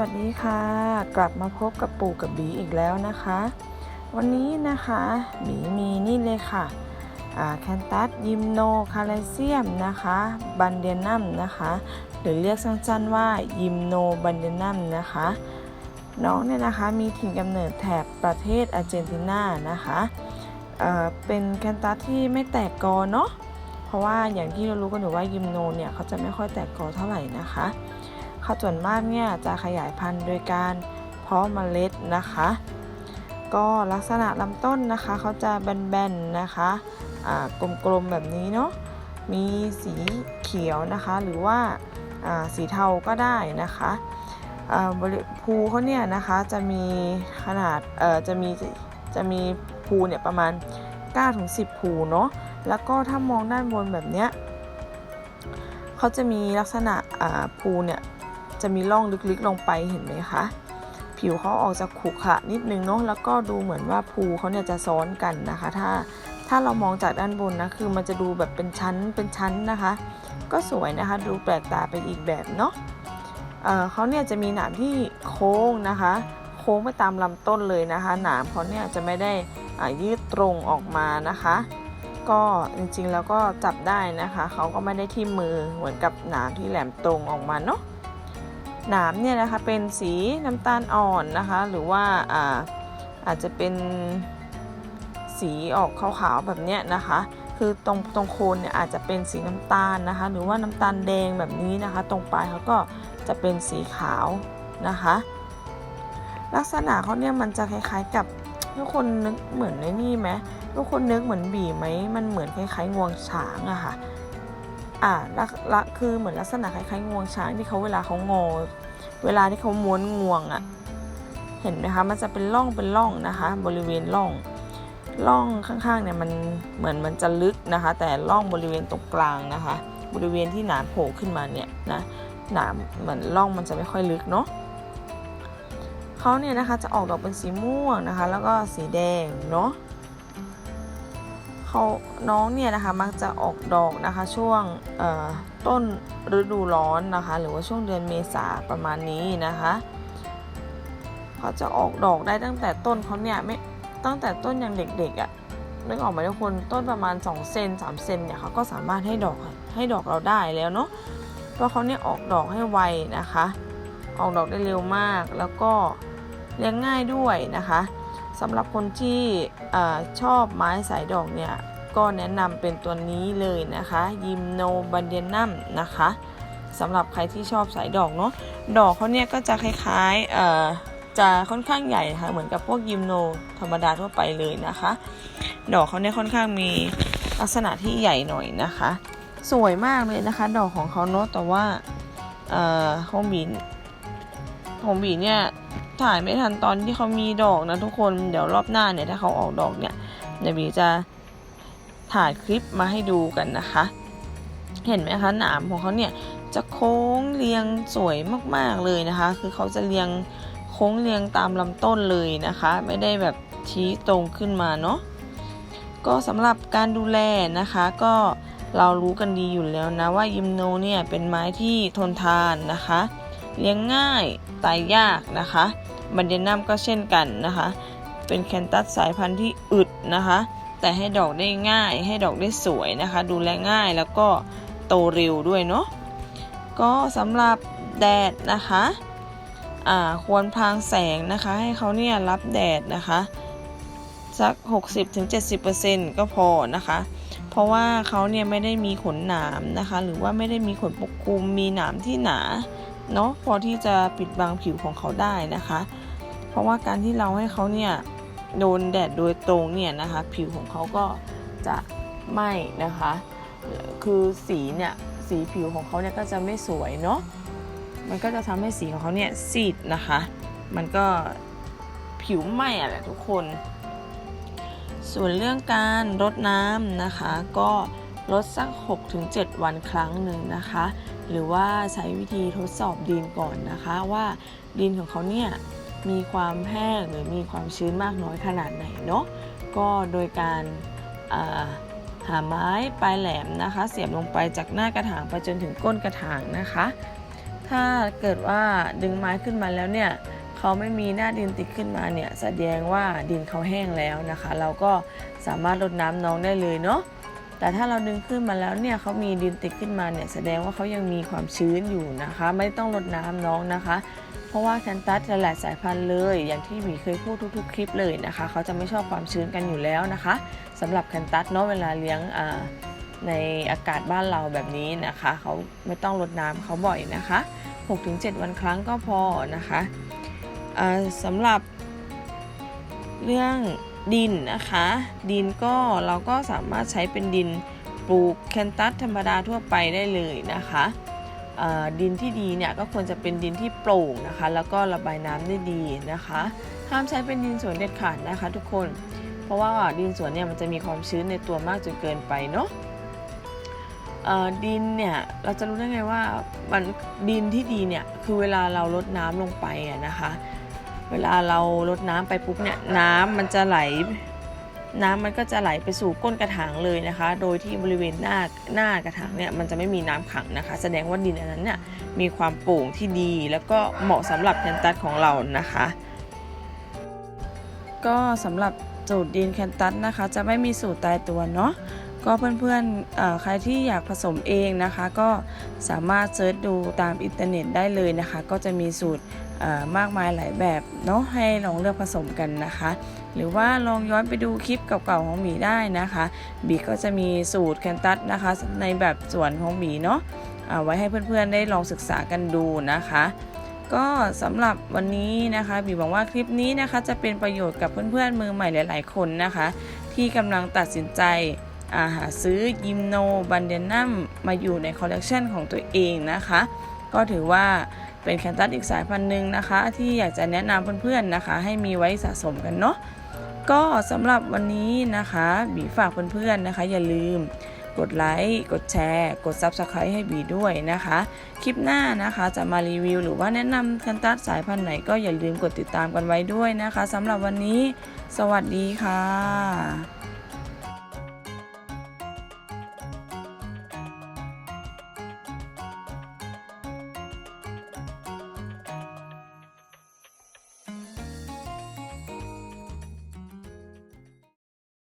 วัสดีค่ะ กลับมาพบกับปู่กับบีอีกแล้วนะคะ วันนี้นะคะบีมีนี่เลยค่ะแคนตัสยิมโนคาลเซียมนะคะบันเดียนัมนะคะ หรือเรียกสั้นๆว่ายิมโนบันเดียนัมนะคะ น้องเนี่ยนะคะมีถิ่นกำเนิดแถบประเทศอาร์เจนตินานะคะเเป็นแคนตัสที่ไม่แตกกอเนาะเพราะว่าอย่างที่เรารู้กันอยู่ว่ายิมโนเนี่ยเขาจะไม่ค่อยแตกกอเท่าไหร่นะคะ เขาส่วนมากเนี่ยจะขยายพันธุ์โดยการเพาะเมล็ดนะคะ ก็ลักษณะลำต้นนะคะเขาจะแบนๆนะคะกลมๆแบบนี้เนาะมีสีเขียวนะคะหรือว่าสีเทาก็ได้นะคะภูเขาเนี่ยนะคะจะมีขนาดเออจะมีจะมีภูเนี่ยประมาณ9-10ภูเนาะแล้วก็ถ้ามองด้านบนแบบเนี้ยเขาจะมีลักษณะภูเนี่ย จะมีร่องลึกๆลงไปเห็นไหมคะ ผิวเขาออกจะขรุขระนิดนึงเนาะแล้วก็ดูเหมือนว่าภูเขาเนี่ยจะซ้อนกันนะคะ ถ้าถ้าเรามองจากด้านบนนะคือมันจะดูแบบเป็นชั้นเป็นชั้นนะคะ ก็สวยนะคะ ดูแปลกตาไปอีกแบบเนาะเเขาเนี่ยจะมีหนามที่โค้งนะคะ โค้งไปตามลำต้นเลยนะคะ หนามเขาเนี่ยจะไม่ได้ยืดตรงออกมานะคะ ก็จริงๆแล้วก็จับได้นะคะเขาก็ไม่ได้ที่มือเหมือนกับหนามที่แหลมตรงออกมาเนาะ หนามเนี่ยนะคะเป็นสีน้ำตาลอ่อนนะคะ หรือว่าอาอาจจะเป็นสีออกขาวๆแบบเนี้ยนะคะ คือตรงตรงโคนเนี่ยอาจจะเป็นสีน้ำตาลนะคะ หรือว่าน้ำตาลแดงแบบนี้นะคะ ตรงปลายเขาก็จะเป็นสีขาวนะคะ ลักษณะเขาเนี่ยมันจะคล้ายๆกับทุกคนนึกเหมือนในนี่ไหมทุกคนนึกเหมือนบีไหมมันเหมือนคล้ายๆงวงช้างอะค่ะ อ่าลักละคือเหมือนลักษณะคล้ายๆงวงช้างที่เขาเวลาเขางอ เวลาที่เขาม้วนงวงอะ่ะ เห็นไหมคะ มันจะเป็นร่องเป็นร่องนะคะ บริเวณร่อง ร่องข้างๆเนี่ยมันเหมือนมันจะลึกนะคะ แต่ร่องบริเวณตรงกลางนะคะ บริเวณที่หนามโผล่ขึ้นมาเนี่ยนะ หนามเหมือนร่องมันจะไม่ค่อยลึกเนาะเขาเนี่ยนะคะจะออกดอกเป็นสีม่วงนะคะ แล้วก็สีแดงเนาะ เขาน้องเนี่ยนะคะมักจะออกดอกนะคะช่วงต้นฤดูร้อนนะคะ หรือว่าช่วงเดือนเมษาประมาณนี้นะคะเขาจะออกดอกได้ตั้งแต่ต้นเขาเนี่ยไม่ตั้งแต่ต้นยังเด็กๆอะ่ะนึกออกไหมทุกคนต้นประมาณ2เซน3เซนเนี่ยเขาก็สามารถให้ดอกให้ดอกเราได้แล้วเนาะเพราะเขาเนี่ยออกดอกให้ไวนะคะ ออกดอกได้เร็วมากแล้วก็เลี้ยงง่ายด้วยนะคะ สำหรับคนที่ชอบไม้สายดอกเนี่ย ก็แนะนำเป็นตัวนี้เลยนะคะ ยิมโนบันเดียนัมนะคะสำหรับใครที่ชอบสายดอกเนาะดอกเขาเนี่ยก็จะคล้ายๆจะค่อนข้างใหญ่ค่ะเหมือนกับพวกยิมโนธรรมดาทั่วไปเลยนะคะ ดอกเขาเนี่ยค่อนข้างมีลักษณะที่ใหญ่หน่อยนะคะ สวยมากเลยนะคะ ดอกของเขาเนาะแต่ว่าเอ่อของบีของบีเนี่ย ถ่ายไม่ทันตอนที่เขามีดอกนะทุกคนเดี๋ยวรอบหน้าเนี่ยถ้าเขาออกดอกเนี่ยเดี๋ยวบีจะถ่ายคลิปมาให้ดูกันนะคะ เห็นไหมคะหนามของเขาเนี่ยจะโค้งเรียงสวยมากๆเลยนะคะ คือเขาจะเรียงโค้งเรียงตามลำต้นเลยนะคะ ไม่ได้แบบชี้ตรงขึ้นมาเนาะก็สำหรับการดูแลนะคะก็เรารู้กันดีอยู่แล้วนะว่ายิมโนเนี่ยเป็นไม้ที่ทนทานนะคะ เลี้ยงง่ายตายยากนะคะ บันเดนัมก็เช่นกันนะคะ เป็นแคนตัสสายพันธุ์ที่อึดนะคะ แต่ให้ดอกได้ง่าย ให้ดอกได้สวยนะคะ ดูแลง่ายแล้วก็โตเร็วด้วยเนาะ ก็สำหรับแดดนะคะควรพรางแสงนะคะ ให้เขาเนี่ยรับแดดนะคะสัก 60-70%ก็พอนะคะ เพราะว่าเขาเนี่ยไม่ได้มีขนหนามนะคะ หรือว่าไม่ได้มีขนปกคลุมมีหนามที่หนาเนาะพอที่จะปิดบังผิวของเขาได้นะคะ เพราะว่าการที่เราให้เขาเนี่ยโดนแดดโดยตรงเนี่ยนะคะ ผิวของเขาก็จะไหม้นะคะ คือสีเนี่ยสีผิวของเขาเนี่ยก็จะไม่สวยเนาะมันก็จะทำให้สีของเขาเนี่ยซีดนะคะ มันก็ผิวไหม้อะแหละทุกคน ส่วนเรื่องการรดน้ำนะคะ ก็ลดสัก 6-7 วันครั้งหนึ่งนะคะ หรือว่าใช้วิธีทดสอบดินก่อนนะคะ ว่าดินของเขาเนี่ย มีความแห้งหรือมีความชื้นมากน้อยขนาดไหนเนาะก็โดยการหาไม้ปลายแหลมนะคะ เสียบลงไปจากหน้ากระถางไปจนถึงก้นกระถางนะคะถ้ถ้าเกิดว่าดึงไม้ขึ้นมาแล้วเนี่ยเขาไม่มีหน้าดินติดขึ้นมาเนี่ยแสดงว่าดินเขาแห้งแล้วนะคะ เราก็สามารถรดน้ำน้องได้เลยเนาะ แต่ถ้าเราดึงขึ้นมาแล้วเนี่ยเขามีดินติดขึ้นมาเนี่ยแสดงว่าเขายังมีความชื้นอยู่นะคะ ไม่ต้องรดน้ำน้องนะคะ เพราะว่าแคนตัสหลายสายพันธุ์เลย อย่างที่หมีเคยพูดทุกๆ คลิปเลยนะคะเขาจะไม่ชอบความชื้นกันอยู่แล้วนะคะสำหรับแคนตัสเนาะเวลาเลี้ยงในอากาศบ้านเราแบบนี้นะคะเขาไม่ต้องรดน้ำเขาบ่อยนะคะ 6-7 วันครั้งก็พอนะคะอ่าสำหรับเรื่อง ดินนะคะ ดินก็เราก็สามารถใช้เป็นดินปลูกแคนตัสธรรมดาทั่วไปได้เลยนะคะดินที่ดีเนี่ยก็ควรจะเป็นดินที่โปร่งนะคะ แล้วก็ระบายน้ำได้ดีนะคะ ห้ามใช้เป็นดินสวนเด็ดขาดนะคะ ทุกคน เพราะว่าดินสวนเนี่ยมันจะมีความชื้นในตัวมากจนเกินไปเนาะดินเนี่ยเราจะรู้ได้ไงว่ามันดินที่ดีเนี่ยคือเวลาเราลดน้ำลงไปอะนะคะ เวลาเราลดน้ำไปปุ๊บเนี่ยน้ำมันจะไหล น้ำมันก็จะไหลไปสู่ก้นกระถางเลยนะคะ โดยที่บริเวณหน้าหน้ากระถางเนี่ยมันจะไม่มีน้ำขังนะคะ แสดงว่าดินอันนั้นเนี่ยมีความโปร่งที่ดี แล้วก็เหมาะสำหรับแพนตัสของเรานะคะ ก็สำหรับสูตรดินแคนตัสนะคะ จะไม่มีสูตรตายตัวเนาะ ก็เพื่อนๆใครที่อยากผสมเองนะคะ ก็สามารถเซิร์ชดูตามอินเทอร์เน็ตได้เลยนะคะ ก็จะมีสูตรมากมายหลายแบบเนาะให้ลองเลือกผสมกันนะคะ หรือว่าลองย้อนไปดูคลิปเก่าๆของหมีได้นะคะบีก็จะมีสูตรแคนตัสนะคะ ในแบบสวนของหมีเนาะเอาไว้ให้เพื่อนๆได้ลองศึกษากันดูนะคะก็สำหรับวันนี้นะคะบีหวังว่าคลิปนี้นะคะจะเป็นประโยชน์กับเพื่อนๆมือใหม่หลาย ๆ คนนะคะ ที่กำลังตัดสินใจ หาซื้อยิมโนบันเดนัมมาอยู่ในคอลเลกชันของตัวเองนะคะ ก็ถือว่าเป็นแคนตัสอีกสายพันธุ์หนึ่งนะคะ ที่อยากจะแนะนำเพื่อนๆนะคะ ให้มีไว้สะสมกันเนาะก็สำหรับวันนี้นะคะบีฝากเพื่อนๆนะคะ อย่าลืมกดไลค์ กดแชร์ กด Subscribe ให้บีด้วยนะคะ คลิปหน้านะคะจะมารีวิว หรือว่าแนะนำแคนตัสสายพันธุ์ไหนก็อย่าลืมกดติดตามกันไว้ด้วยนะคะสำหรับวันนี้ สวัสดีค่ะ